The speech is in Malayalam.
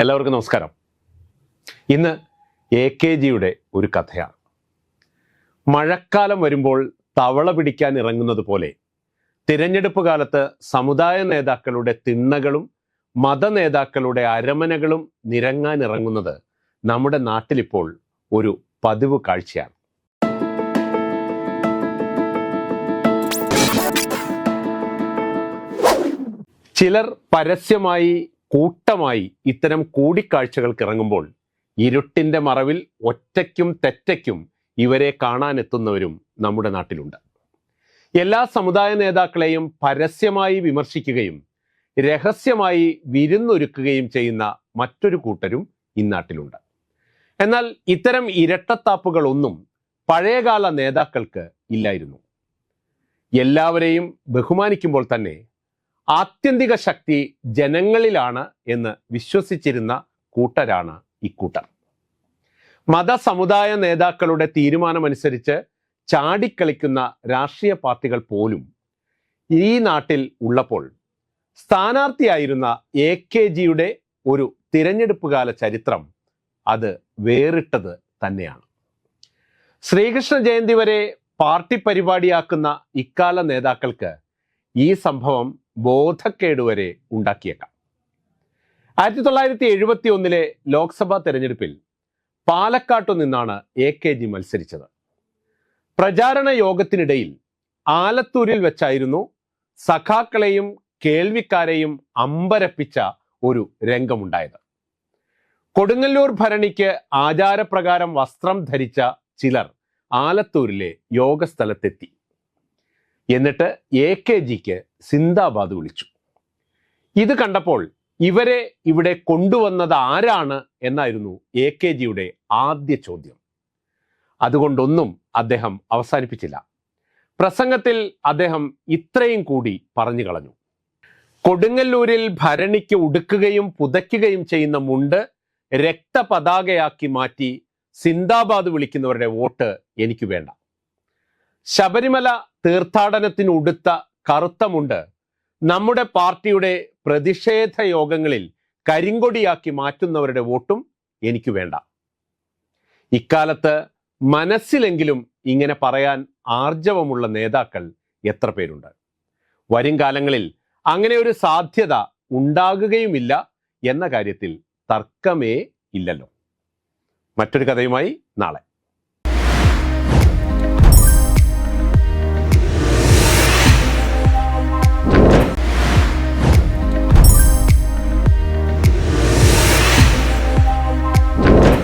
എല്ലാവർക്കും നമസ്കാരം. ഇന്ന് എ കെ ജിയുടെ ഒരു കഥയാണ്. മഴക്കാലം വരുമ്പോൾ തവള പിടിക്കാൻ ഇറങ്ങുന്നത് പോലെ തിരഞ്ഞെടുപ്പ് കാലത്ത് സമുദായ നേതാക്കളുടെ തിണ്ണകളും മത നേതാക്കളുടെ അരമനകളും നിരങ്ങാൻ ഇറങ്ങുന്നത് നമ്മുടെ നാട്ടിലിപ്പോൾ ഒരു പതിവ് കാഴ്ചയാണ്. ചിലർ പരസ്യമായി കൂട്ടമായി ഇത്തരം കൂടിക്കാഴ്ചകൾക്ക് ഇറങ്ങുമ്പോൾ ഇരുട്ടിന്റെ മറവിൽ ഒറ്റയ്ക്കും തെറ്റയ്ക്കും ഇവരെ കാണാനെത്തുന്നവരും നമ്മുടെ നാട്ടിലുണ്ട്. എല്ലാ സമുദായ നേതാക്കളെയും പരസ്യമായി വിമർശിക്കുകയും രഹസ്യമായി വിരുന്നൊരുക്കുകയും ചെയ്യുന്ന മറ്റൊരു കൂട്ടരും ഇന്നാട്ടിലുണ്ട് എന്നാൽ ഇത്തരം ഇരട്ടത്താപ്പുകളൊന്നും പഴയകാല നേതാക്കൾക്ക് ഇല്ലായിരുന്നു. എല്ലാവരെയും ബഹുമാനിക്കുമ്പോൾ തന്നെ ആത്യന്തിക ശക്തി ജനങ്ങളിലാണ് എന്ന് വിശ്വസിച്ചിരുന്ന കൂട്ടരാണ് ഇക്കൂട്ടർ മതസമുദായ നേതാക്കളുടെ തീരുമാനമനുസരിച്ച് ചാടിക്കളിക്കുന്ന രാഷ്ട്രീയ പാർട്ടികൾ പോലും ഈ നാട്ടിൽ ഉള്ളപ്പോൾ സ്ഥാനാർത്ഥിയായിരുന്ന എ കെ ജിയുടെ ഒരു തിരഞ്ഞെടുപ്പ് കാല ചരിത്രം അത് വേറിട്ടത് തന്നെയാണ്. ശ്രീകൃഷ്ണ ജയന്തി വരെ പാർട്ടി പരിപാടിയാക്കുന്ന ഇക്കാല നേതാക്കൾക്ക് ഈ സംഭവം ബോധക്കേട് വരെ ഉണ്ടാക്കിയേക്കാം. ആയിരത്തി തൊള്ളായിരത്തി എഴുപത്തി ഒന്നിലെ ലോക്സഭാ തെരഞ്ഞെടുപ്പിൽ പാലക്കാട്ടു നിന്നാണ് എ കെ ജി മത്സരിച്ചത്. പ്രചാരണ യോഗത്തിനിടയിൽ ആലത്തൂരിൽ വെച്ചായിരുന്നു സഖാക്കളെയും കേൾവിക്കാരെയും അമ്പരപ്പിച്ച ഒരു രംഗമുണ്ടായത്. കൊടുങ്ങല്ലൂർ ഭരണിക്ക് ആചാരപ്രകാരം വസ്ത്രം ധരിച്ച ചിലർ ആലത്തൂരിലെ യോഗസ്ഥലത്തെത്തി. എന്നിട്ട് എ കെ ജിക്ക് സിന്ദാബാദ് വിളിച്ചു. ഇത് കണ്ടപ്പോൾ ഇവരെ ഇവിടെ കൊണ്ടുവന്നത് ആരാണ് എന്നായിരുന്നു എ കെ ജിയുടെ ആദ്യ ചോദ്യം. അതുകൊണ്ടൊന്നും അദ്ദേഹം അവസാനിപ്പിച്ചില്ല. പ്രസംഗത്തിൽ അദ്ദേഹം ഇത്രയും കൂടി പറഞ്ഞു കളഞ്ഞു. കൊടുങ്ങല്ലൂരിൽ ഭരണിക്ക് ഉടുക്കുകയും പുതയ്ക്കുകയും ചെയ്യുന്ന മുണ്ട് രക്തപതാകയാക്കി മാറ്റി സിന്ദാബാദ് വിളിക്കുന്നവരുടെ വോട്ട് എനിക്ക് വേണ്ട. ശബരിമല തീർത്ഥാടനത്തിന് ഉടുത്ത കറുത്തമുണ്ട് നമ്മുടെ പാർട്ടിയുടെ പ്രതിഷേധ യോഗങ്ങളിൽ കരിങ്കൊടിയാക്കി മാറ്റുന്നവരുടെ വോട്ടും എനിക്ക് വേണ്ട. ഇക്കാലത്ത് മനസ്സിലെങ്കിലും ഇങ്ങനെ പറയാൻ ആർജവമുള്ള നേതാക്കൾ എത്ര പേരുണ്ട്? വരും കാലങ്ങളിൽ അങ്ങനെ ഒരു സാധ്യത ഉണ്ടാകുകയുമില്ല എന്ന കാര്യത്തിൽ തർക്കമേ ഇല്ലല്ലോ. മറ്റൊരു കഥയുമായി നാളെ.